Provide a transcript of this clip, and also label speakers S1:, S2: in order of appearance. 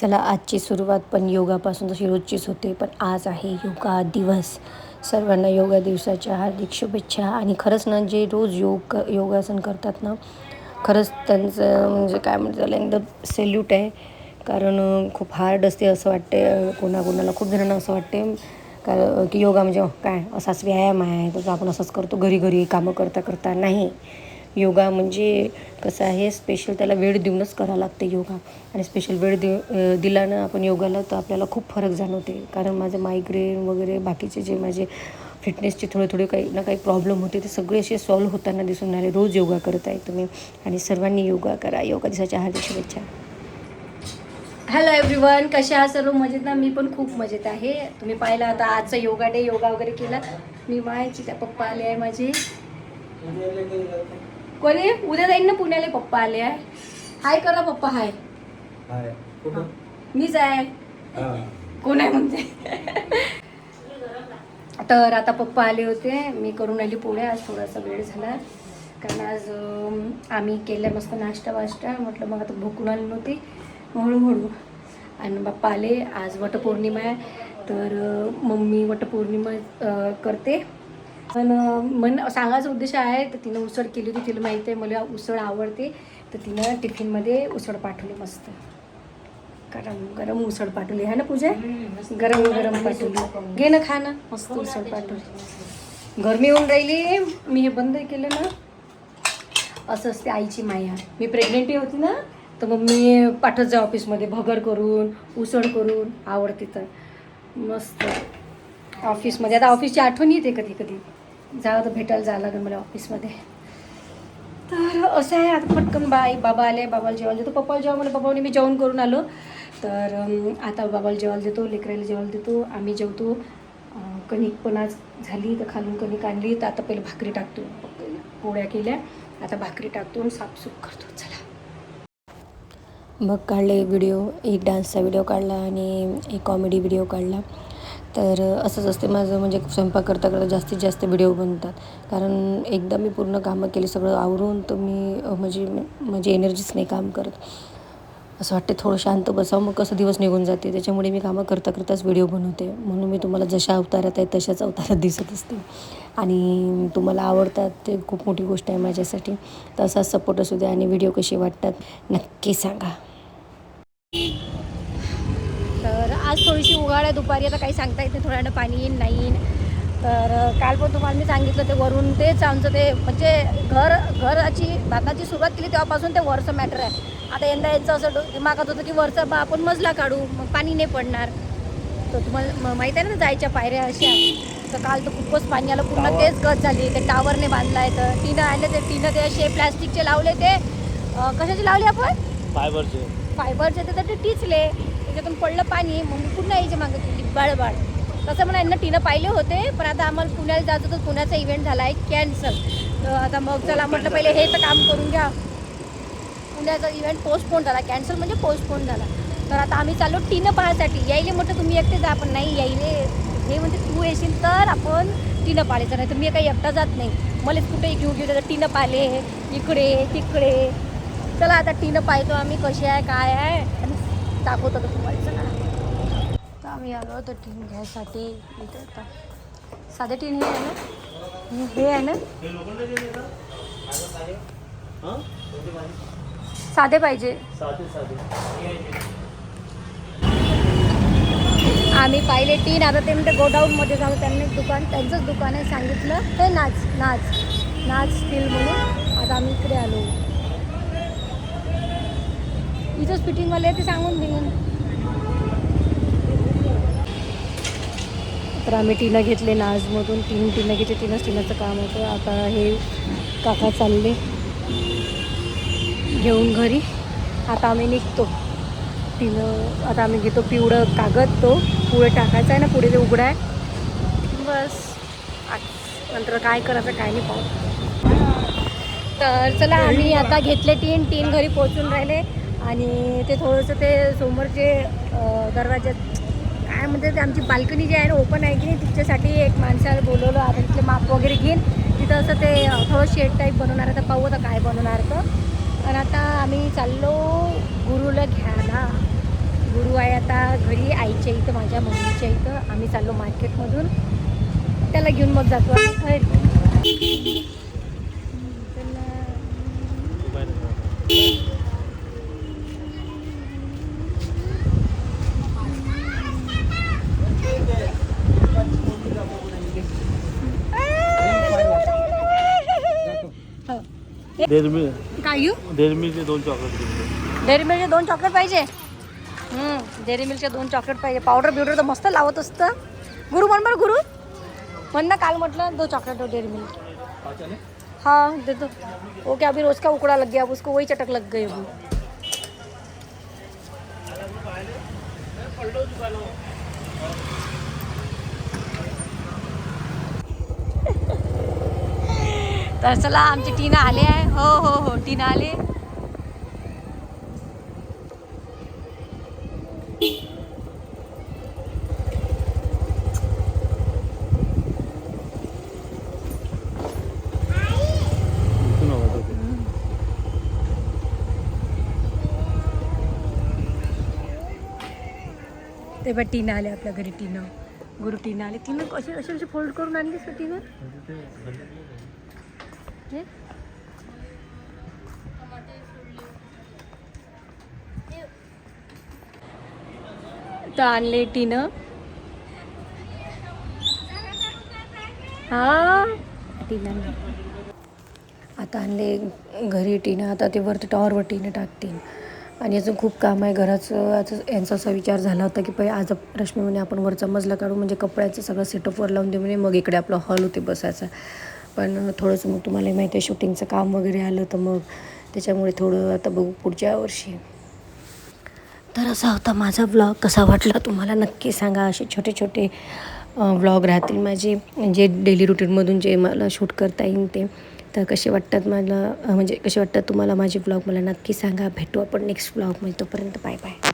S1: चला आजची सुरुवात पण योगापासून तशी रोजचीच होते पण आज आहे योगा दिवस. सर्वांना योगा दिवसाच्या हार्दिक शुभेच्छा. आणि खरंच ना जे रोज योग क योगासन करतात ना खरंच त्यांचं म्हणजे काय म्हणतात त्याला एकदम सेल्यूट आहे. कारण खूप हार्ड असते असं वाटते कोणाकोणाला. खूप जणांना असं वाटते कारण की योगा म्हणजे काय असाच व्यायाम आहे. तसं आपण असंच करतो घरी घरी कामं करता करता नाही. योगा म्हणजे कसं आहे स्पेशल त्याला वेळ देऊनच करावं लागते योगा. आणि स्पेशल वेळ देऊ दिल्यानं आपण योगाला तर आपल्याला खूप फरक जाणवते. कारण माझं मायग्रेन वगैरे बाकीचे जे माझे फिटनेसचे थोडे थोडे काही ना काही प्रॉब्लेम होते ते सगळे असे सॉल्व्ह होताना दिसून आले रोज योगा करत आहे तुम्ही. आणि सर्वांनी योगा करा. योगा दिवसाच्या हार्दिक शुभेच्छा. हॅलो एव्हरीवन कशा आहात? सर्व मजेत ना? मी पण खूप मजेत आहे. तुम्ही पाहिलं आता आजचा योगा डे योगा वगैरे केला. मी मायची त्या पप्पा आले आहे माझे. कोणी? उद्या जाईन ना पुण्याला पप्पा आले आहे. हाय करा पप्पा हाय.
S2: हाय. कुठं?
S1: मीच आहे.
S2: हा.
S1: कोण आहे म्हणते तर आता पप्पा आले होते. मी करून आली पोळ्या आज थोडासा वेळ झाला. कारण आज अं, आम्ही केल्या मस्त नाश्ता वाश्ता. म्हटलं मग आता भूकून आली नव्हती. हळूहळू. आणि बाप्पा आले. आज वटपौर्णिमा आहे. तर अं, मम्मी वटपौर्णिमा अं, करते. पण मन सांगायचा उद्देश आहे तर तिनं उसळ केली होती तिला माहिती आहे मला उसळ आवडते. तर तिनं टिफिनमध्ये उसळ पाठवली मस्त. गरम गरम उसळ पाठवली. आहे ना पूजा? गरम गरम पाठवली. घे ना खा ना. मस्त उसळ पाठवली. गरमी होऊन राहिली. मी हे बंद केलं ना. असं असते आईची माया. मी प्रेग्नेंटी होती ना तर मग मी पाठवत जा ऑफिसमध्ये भगर करून उसळ करून आवडते तर. मस्त. ऑफिसमध्ये आता ऑफिसची आठवण येते कधी कधी जावं तर भेटायला जावं लागेल मला ऑफिसमध्ये. तर असं आहे आता पटकन बाई बाबा आले बाबाला जेवायला देतो. पप्पाला जेव्हा मला पप्पाने मी जेवण करून आलो. तर आता बाबाला जेवायला देतो लेकराला जेवायला देतो. आम्ही जेवतो. कणिक पण आज झाली तर खालून कणिक आणली. तर आता पहिले भाकरी टाकतो. पोळ्या केल्या आता भाकरी टाकतो आणि साफसूफ करतो. चला. मग काढले व्हिडिओ एक डान्सचा व्हिडिओ काढला आणि एक कॉमेडी व्हिडिओ काढला. तर असंच असते. माझं म्हणजे स्वयंपाक करता करता जास्तीत जास्त व्हिडिओ बनतात. कारण एकदा मी पूर्ण कामं केली सगळं आवरून तर मी म्हणजे म्हणजे एनर्जीच नाही काम करत. असं वाटते थोडं शांत बसावं मग कसं दिवस निघून जाते. त्याच्यामुळे मी कामं करता करताच व्हिडिओ बनवते. म्हणून मी तुम्हाला जशा अवतारात आहे तशाच अवतारात दिसत असते. आणि तुम्हाला आवडतात ते खूप मोठी गोष्ट आहे माझ्यासाठी. तर असाच सपोर्ट असू द्या आणि व्हिडिओ कसे वाटतात नक्की सांगा तर आज थोडीशी उघाड आहे दुपारी आता काही सांगता येत नाही थोड्या वेळानं पाणी येईन नाही येईन. तर काल पण तुम्हाला मी सांगितलं ते वरून तेच आमचं ते म्हणजे घर घराची बांधण्याची सुरुवात केली तेव्हापासून ते वरचं मॅटर आहे. आता यंदा यांचं असं डो- दिमागात होतं की वरचा बा आपण मजला काढू मग पाणी नाही पडणार. तर तुम्हाला माहिती आहे ना जायच्या पायऱ्या अशा. तर काल तर खूपच पाणी आलं पूर्ण तेच गत झाली ते टावरने बांधलाय तर टिनं आणले ते टिनं ते असे प्लॅस्टिकचे लावले ते कशाचे लावले आपण?
S2: फायबरचे
S1: फायबरचे ते तर ते टिचले. त्याच्यातून पडलं पाणी मग मी पुन्हा यायचे मागं केली बाळबाळ तसं म्हणा यांना टीनं पाहिले होते पण आता आम्हाला पुण्याला जायचं तर पुण्याचा इव्हेंट झाला आहे कॅन्सल तर आता मग चला म्हटलं पहिले हे तर काम करून घ्या. पुण्याचा इव्हेंट पोस्टपोन झाला कॅन्सल म्हणजे पोस्टपोन झाला. तर आता आम्ही चाललो टीनं पाहायसाठी. यायले म्हटलं तुम्ही एकटे जा आपण नाही यायले. हे म्हणजे तू येशील तर आपण टीनं पाळायचं नाही तर मी काही एकटा जात नाही. मलाच कुठेही घेऊ घेऊ तर टीनं पाहिले इकडे तिकडे. चला आता टीनं पाहतो आम्ही कशी आहे काय आहे. दाखवतो तर तुम्हाला? तर आम्ही आलो होतो टीन घ्यायसाठी. इथे आता. साधे टीन हे आहे ना? हे आहे ना? साधे पाहिजे. आम्ही पाहिले टीन. आता ते म्हणते गोडाऊनमध्ये जाऊ त्यांनी दुकान त्यांचंच दुकान आहे सांगितलं. हे नाच नाच. नाच स्टील म्हणून. आता आम्ही इकडे आलो. इथंच फिटिंगवाले ते सांगून देईन तर आम्ही टीनं घेतले नाजमधून. तीन टीनं घेतले तीनच टीनाचं काम होतं. आता हे काका चालले घेऊन घरी. आता आम्ही निघतो. टीनं आता आम्ही घेतो पिवळं कागद तो. पुढे टाकायचा आहे ना पुढे ते उघडा आहे. बस. आज नंतर काय करायचं काय नाही पाहू. तर चला आम्ही आता घेतले टीन. टीन घरी पोचून राहिले. आणि ते थोडंसं ते समोर जे दरवाज्यात काय म्हणते ते आमची बाल्कनी जी आहे ना ओपन आहे की नाही तिच्यासाठी एक माणसाला बोलवलं. आता तिथले माप वगैरे घेईन. तिथं असं ते थोडं शेड टाईप बनवणार आता तर पाहू आता काय बनवणार तर. आणि आता आम्ही चाललो गुरुला घ्यायला. गुरु आहे आता घरी आईच्या इथं माझ्या मम्मीच्या इथं. आम्ही चाललो मार्केटमधून त्याला घेऊन मग जातो आम्ही. घरी हो.
S2: डेअरी मिल
S1: काय येऊ
S2: डेअरी मिलचे दोन चॉकलेट घेऊन
S1: डेअरी मिल्कचे दोन चॉकलेट पाहिजे? डेअरी मिल्कचे दोन चॉकलेट पाहिजे. पावडर बिवडर तर मस्त लावत असतं. गुरु म्हण बरं गुरु. म्हण ना काल म्हटलं दो चॉकलेट दो डेअरी मिल्क हाँ दे दो. वो क्या अभी रोज का उकड़ा लग गया अब उसको वही चटक लग गई तर चला आमची टीना आले आहे. हो हो हो टीना आले. ते बघ टीना आले आपल्या घरी टीना. गुरु टीना आले. तिनं कशी असे असे फोल्ड करून आणलीस का टीनं? हे? तर आणले टीनं हा आता आणले घरी टीनं आता ते वरती टॉवरवर टीनं टाकतील. आणि अजून खूप काम आहे घराचं आता यांचा असा विचार झाला होता की पहिले आज रश्मी म्हणे आपण वरचा मजला काढू म्हणजे कपड्याचं सगळं सेटअपवर लावून दे म्हणे मग इकडे आपला हॉल होते बसायचा. पण थोडंसं मग तुम्हाला माहिती आहे शूटिंगचं काम वगैरे आलं तर मग त्याच्यामुळे थोडं आता बघू पुढच्या वर्षी. तर असा होता माझा व्लॉग कसा वाटला तुम्हाला नक्की सांगा. असे छोटे छोटे व्लॉग राहतील माझे. जे डेली रुटीनमधून जे मला शूट करता येईल ते. तर कसे वाटतात मला म्हणजे कसे वाटतात तुम्हाला माझे व्लॉग मला नक्की सांगा. भेटू आपण नेक्स्ट व्लॉगमध्ये तोपर्यंत बाय बाय